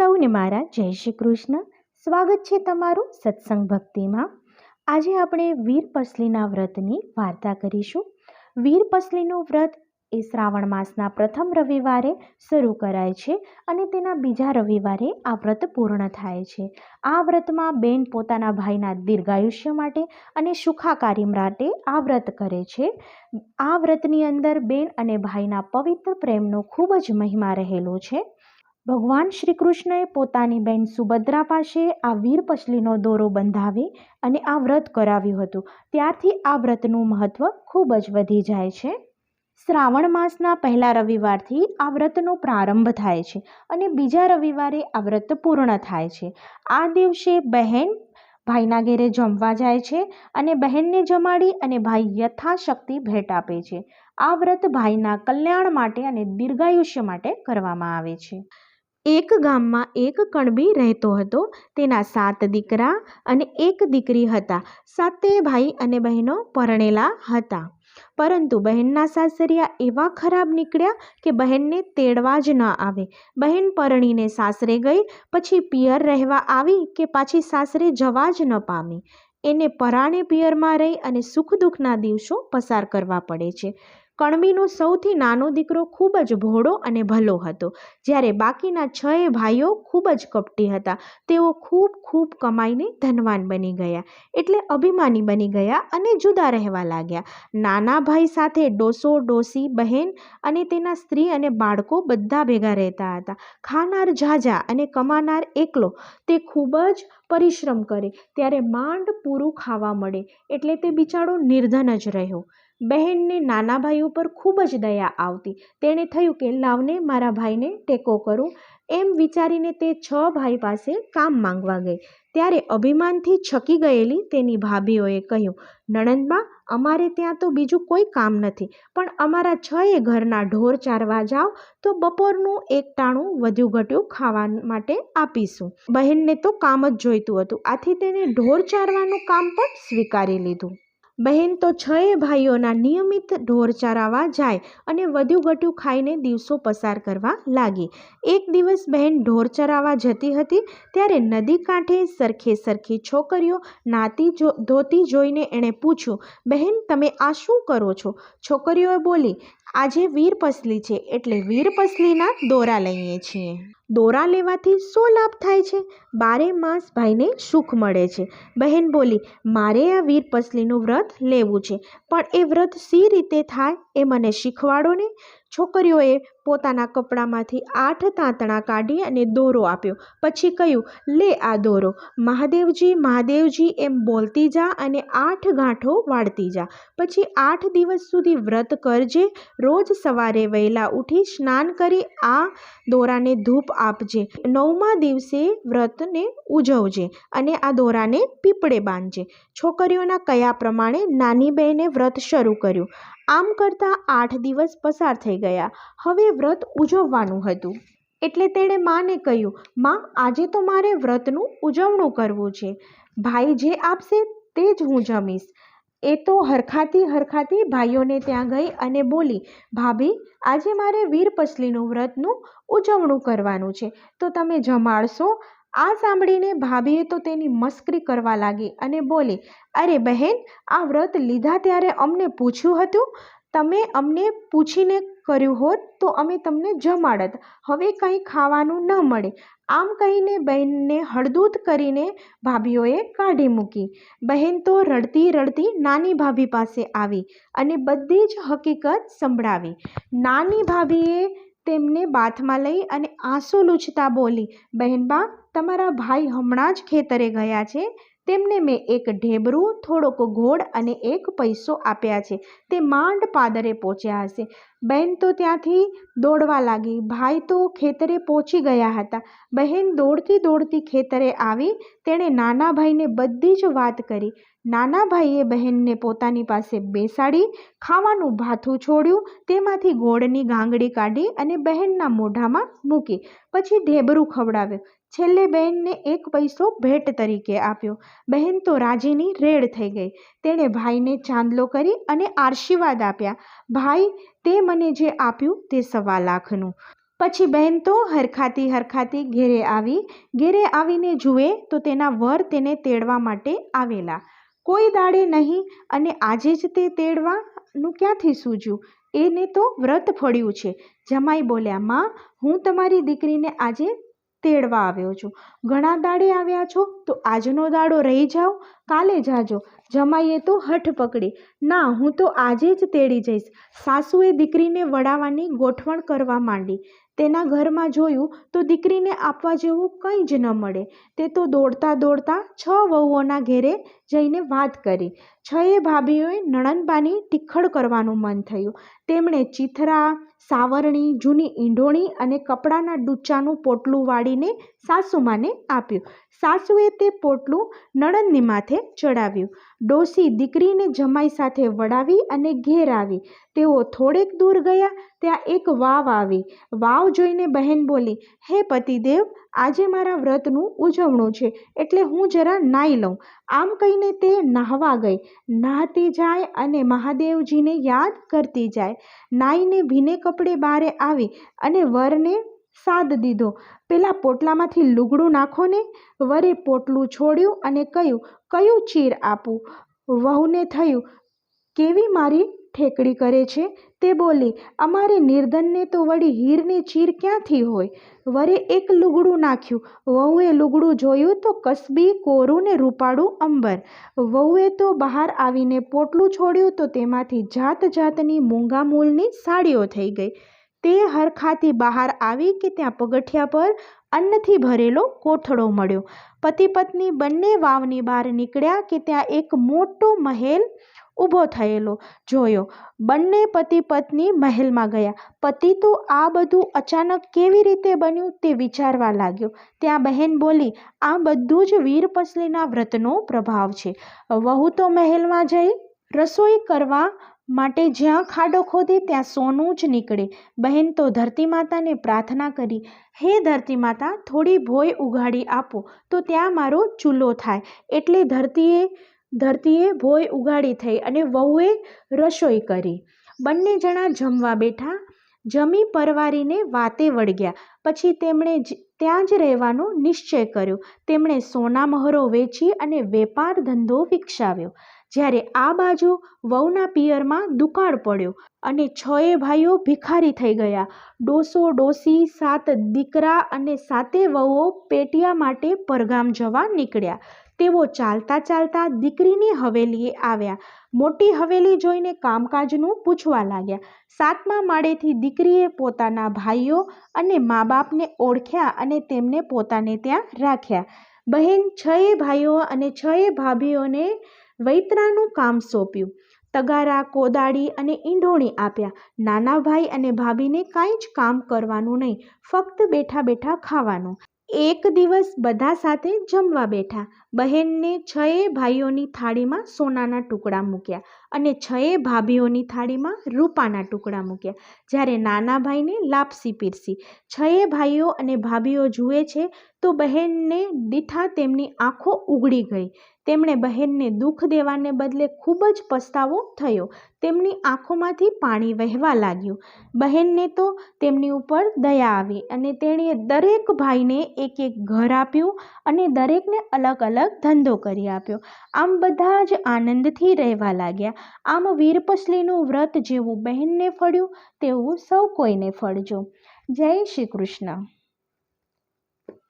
સૌને મારા જય શ્રી કૃષ્ણ. સ્વાગત છે તમારું સત્સંગ ભક્તિમાં. આજે આપણે વીર પસલીના વ્રતની વાર્તા કરીશું. વીર પસલીનું વ્રત એ શ્રાવણ માસના પ્રથમ રવિવારે શરૂ કરાય છે અને તેના બીજા રવિવારે આ વ્રત પૂર્ણ થાય છે. આ વ્રતમાં બેન પોતાના ભાઈના દીર્ઘાયુષ્ય માટે અને સુખાકારી માટે આ વ્રત કરે છે. આ વ્રતની અંદર બેન અને ભાઈના પવિત્ર પ્રેમનો ખૂબ જ મહિમા રહેલો છે. ભગવાન શ્રી કૃષ્ણએ પોતાની બહેન સુભદ્રા પાસે આ વીર પછલીનો દોરો બંધાવી અને આ વ્રત કરાવ્યું હતું. ત્યારથી આ વ્રતનું મહત્ત્વ ખૂબ જ વધી જાય છે. શ્રાવણ માસના પહેલા રવિવારથી આ વ્રતનો પ્રારંભ થાય છે અને બીજા રવિવારે આ વ્રત પૂર્ણ થાય છે. આ દિવસે બહેન ભાઈના ઘેરે જમવા જાય છે અને બહેનને જમાડી અને ભાઈ યથાશક્તિ ભેટ આપે છે. આ વ્રત ભાઈના કલ્યાણ માટે અને દીર્ઘાયુષ્ય માટે કરવામાં આવે છે. એક ગામમાં એક કણબી રહેતો હતો. તેના સાત દીકરા અને એક દીકરી હતા. સાતે ભાઈ અને બહેનો પરણેલા હતા. પરંતુ બહેનના સાસરિયા એવા ખરાબ નીકળ્યા કે બહેનને તેડવા જ ન આવે. બહેન પરણીને સાસરે ગઈ, પછી પિયર રહેવા આવી કે પાછી સાસરે જવા જ ન પામી. એને પરાણે પિયરમાં રહી અને સુખ દુઃખના દિવસો પસાર કરવા પડે છે. કણબીનો સૌથી નાનો દીકરો ખૂબ જ ભોળો અને ભલો હતો. જ્યારે બાકીના છ ભાઈઓ ખૂબ જ કપટી હતા, તેઓ ખૂબ ખૂબ કમાઈને ધનવાન બની ગયા, એટલે અભિમાની બની ગયા અને જુદા રહેવા લાગ્યા. નાના ભાઈ સાથે ડોસો ડોસી બહેન અને તેના સ્ત્રી અને બાળકો બધા ભેગા રહેતા હતા. ખાનાર ઝાઝા અને કમાનાર એકલો, તે ખૂબ જ પરિશ્રમ કરે, ત્યારે માંડ પૂરું ખાવા મળે, એટલે તે બિચારો નિર્ધન જ રહ્યો. બહેનને નાના ભાઈ ઉપર ખૂબ જ દયા આવતી. તેણે થયું કે, લાવને મારા ભાઈને ટેકો કરું. એમ વિચારીને તે છ ભાઈ પાસે કામ માંગવા ગઈ. ત્યારે અભિમાનથી છકી ગયેલી તેની ભાભીઓએ કહ્યું, નણંદમાં, અમારે ત્યાં તો બીજું કોઈ કામ નથી, પણ અમારા છએ ઘરના ઢોર ચારવા જાઓ તો બપોરનું એક ટાણું વધુ ઘટ્યું ખાવા માટે આપીશું. બહેનને તો કામ જ જોઈતું હતું. આથી તેને ઢોર ચારવાનું કામ પણ સ્વીકારી લીધું. બહેન તો છએ ભાઈઓના નિયમિત ઢોર ચરાવવા જાય અને વધુ ઘટું ખાઈને દિવસો પસાર કરવા લાગી. એક દિવસ બહેન ઢોર ચરાવવા જતી હતી ત્યારે નદી કાંઠે સરખે સરખી છોકરીઓ નાતી ધોતી જોઈને એણે પૂછ્યું, બહેન, તમે આ શું કરો છો? છોકરીઓએ બોલી આજે વીર પસલી છે એટલે વીર પસલીના દોરા લઈએ છીએ. દોરા લેવાથી શું લાભ થાય છે? બારે માસ ભાઈને સુખ મળે છે. બહેન બોલી, મારે આ વીર પસલીનું વ્રત લેવું છે. પણ એ વ્રત સી રીતે થાય એ મને શીખવાડો ને. છોકરીઓએ પોતાના કપડામાંથી આઠ તાંતણા કાઢી અને દોરો આપ્યો. પછી કહ્યું, લે આ દોરો. મહાદેવજી મહાદેવજી, એમ બોલતી જા અને આઠ ગાંઠો વાળતી જા. પછી આઠ દિવસ સુધી વ્રત કરજે. રોજ સવારે વહેલા ઉઠી સ્નાન કરી આ દોરાને ધૂપ આપજે. નવમા દિવસે વ્રતને ઉજવજે અને આ દોરાને પીપળે બાંધજે. છોકરીઓના કયા પ્રમાણે નાની બહેને વ્રત શરૂ કર્યું? આમ કરતાં આઠ દિવસ પસાર થઈ ગયા. હવે વ્રત ઉજવવાનું હતું. એટલે તેણે માને કહ્યું, માં, આજે તો મારે વ્રતનું ઉજવણું કરવું છે. ભાઈ જે આપશે તે જ હું જમીશ. એ તો હરખાતી હરખાતી ભાઈઓને ત્યાં ગઈ અને બોલી, ભાભી, આજે મારે વીર પસલીનું વ્રતનું ઉજવણું કરવાનું છે. તો તમે જમાડશો? આ સાંભળીને ભાભીએ તો તેની મસ્કરી કરવા લાગી અને બોલી, અરે બહેન, આ વ્રત લીધા ત્યારે અમને પૂછ્યું હતું? તમે અમને પૂછીને કર્યું હોત તો અમે તમને જમાડત. હવે કંઈ ખાવાનું ન મળે. આમ કહીને બહેનને હળદૂત કરીને ભાભીઓએ કાઢી મૂકી. બહેન તો રડતી રડતી નાની ભાભી પાસે આવી અને બધી જ હકીકત સંભળાવી. નાની ભાભીએ તેમને બાથમાં લઈ અને આંસુ લૂછતા બોલી, બહેનબા, તમારા ભાઈ હમણાં જ ખેતરે ગયા છે. તેમને મેં એક ઢેબરું, થોડોક ગોળ અને એક પૈસો આપ્યા છે. તે માંડ પાદરે પહોંચ્યા હશે. બહેન તો ત્યાંથી દોડવા લાગી. ભાઈ તો ખેતરે પહોંચી ગયા હતા. બહેન દોડતી દોડતી ખેતરે આવી. તેણે નાના ભાઈને બધી જ વાત કરી. નાના ભાઈએ બહેનને પોતાની પાસે બેસાડી, ખાવાનું ભાથું છોડ્યું, તેમાંથી ગોળની ગાંગડી કાઢી અને બહેનના મોઢામાં મૂકી. પછી ઢેબરું ખવડાવ્યું. છેલ્લે બહેનને એક પૈસો ભેટ તરીકે આપ્યો. બહેન તો રાજીની રેડ થઈ ગઈ. તેણે ભાઈને ચાંદલો કરી અને આશીર્વાદ આપ્યા. ભાઈ, તે મને જે આપ્યું તે સવા લાખનું. પછી બહેન તો હરખાતી હરખાતી ઘેરે આવી. ઘેરે આવીને જુએ તો તેના વર તેને તેડવા માટે આવેલા. કોઈ દાડે નહીં, અને આજે જ તે તેડવાનું ક્યાંથી સૂજ્યું? એને તો વ્રત ફળ્યું છે. જમાઈ બોલ્યા, માં, હું તમારી દીકરીને આજે તેડવા આવ્યો છું. ઘણા દાડે આવ્યા છો? તો આજનો દાડો રહી જાઓ, કાલે જાજો. જમાઈએ તો હઠ પકડી. ના, હું તો આજે જ તેડી જઈશ. સાસુએ દીકરીને વડાવવાની ગોઠવણ કરવા માંડી. તેના ઘરમાં જોયું તો દીકરીને આપવા જેવું કંઈ જ ન મળે. તે તો દોડતા દોડતા છ વહુઓના ઘેરે જઈને વાત કરી. છએ ભાભીઓએ નણંદબાની ટીખળ કરવાનું મન થયું. તેમણે ચીથરા, સાવરણી, જૂની ઈંઢોણી અને કપડાના ડૂચાનું પોટલું વાળીને સાસુમાને આપ્યું. સાસુએ તે પોટલું નણંદની માથે ચડાવ્યું. ડોસી દીકરીને જમાઈ સાથે વડાવી અને ઘેર આવી. તેઓ થોડેક દૂર ગયા, ત્યાં એક વાવ આવી. વાવ જોઈને બહેન બોલી, હે પતિદેવ, આજે મારા વ્રતનું ઉજવણું છે, એટલે હું જરા નાહી લઉં. આમ કહીને તે નાહવા ગઈ. નાહતી જાય અને મહાદેવજીને યાદ કરતી જાય. નાહીને ભીને કપડે બારે આવી અને વરને સાદ દીધો. પેલા પોટલામાંથી લુગડું નાખો ને, વરે પોટલું છોડ્યું અને કહ્યું, કયું ચીર આપું? વહુને થયું, કેવી મારી ઠેકડી કરે છે? તે બોલી, અમારે નિર્ધનને તો વળી હીરની ચીર ક્યાંથી હોય? વરે એક લુગડું નાખ્યું. વહુએ લુગડું જોયું તો કસબી, કોરું ને રૂપાળું અંબર. વહુએ તો બહાર આવીને પોટલું છોડ્યું તો તેમાંથી જાત જાતની મૂંગા મૂલની સાડીઓ થઈ ગઈ. તે હરખાથી બહાર આવી કે ત્યાં પગથિયા પર અન્નથી ભરેલો કોથળો મળ્યો. પતિ પત્ની બંને વાવની બહાર નીકળ્યા કે ત્યાં એક મોટો મહેલ ઊભો થયેલો જોયો. બંને પતિ પત્ની મહેલમાં ગયા. પતિ, તો આ બધું અચાનક કેવી રીતે બન્યું તે વિચારવા લાગ્યો. ત્યાં બહેન બોલી, આ બધું જ વીરપસલીના વ્રતનો પ્રભાવ છે. વહુ તો મહેલમાં જઈ રસોઈ કરવા માટે જ્યાં ખાડો ખોદે ત્યાં સોનું જ નીકળે. બહેન તો ધરતી માતાને પ્રાર્થના કરી, હે ધરતી માતા થોડી ભોય ઉગાડી આપો, તો ત્યાં મારો ચૂલો થાય. એટલે ધરતીએ ધરતીએ ભોય ઉગાડી થઈ અને વહુએ રસોઈ કરી. બંને જણા જમવા બેઠા, જમી પરવારીને વાતે વળગ્યા. પછી તેમણે ત્યાં જ રહેવાનો નિશ્ચય કર્યો. તેમણે સોના મહોરો વેચી અને વેપાર ધંધો વિકસાવ્યો. જ્યારે આ બાજુ વહુના પિયરમાં દુકાળ પડ્યો અને છએ ભાઈઓ ભિખારી થઈ ગયા. ડોસો ડોસી, સાત દીકરા અને સાતે વહુઓ પેટિયા માટે પરગામ જવા નીકળ્યા. તેઓ ચાલતા ચાલતા દીકરીની હવેલીએ આવ્યા. મોટી હવેલી જોઈને કામકાજનું પૂછવા લાગ્યા. સાતમા માળેથી દીકરીએ પોતાના ભાઈઓ અને મા બાપને ઓળખ્યા અને તેમને પોતાને ત્યાં રાખ્યા. બહેન, છએ ભાઈઓ અને છએ ભાભીઓને વૈતરાનું કામ સોંપ્યું. તગારા, કોદાળી અને ઈંઢોણી આપ્યા. નાના ભાઈ અને ભાભીને કાંઈ જ કામ કરવાનું નહીં, ફક્ત બેઠા બેઠા ખાવાનું. એક દિવસ બધા સાથે જમવા બેઠા. બહેનને છએ ભાઈઓની થાળીમાં સોનાના ટુકડા મૂક્યા અને છએ ભાભીઓની થાળીમાં રૂપાના ટુકડા મૂક્યા. જ્યારે નાના ભાઈને લાપસી પીરસી. છએ ભાઈઓ અને ભાભીઓ જુએ છે તો બહેનને દીઠા તેમની આંખો ઉગડી ગઈ. તેમણે બહેનને દુઃખ દેવાને બદલે ખૂબ જ પસ્તાવો થયો. તેમની આંખોમાંથી પાણી વહેવા લાગ્યું. બહેનને તો તેમની ઉપર દયા આવી અને તેણે દરેક ભાઈને એક એક ઘર આપ્યું અને દરેકને અલગ અલગ ધંધો કરી આપ્યો. આમ બધા જ આનંદથી રહેવા લાગ્યા. આમ વીરપસલીનું વ્રત જેવું બહેનને ફળ્યું, તેવું સૌ કોઈને ફળજો. જય શ્રી કૃષ્ણ.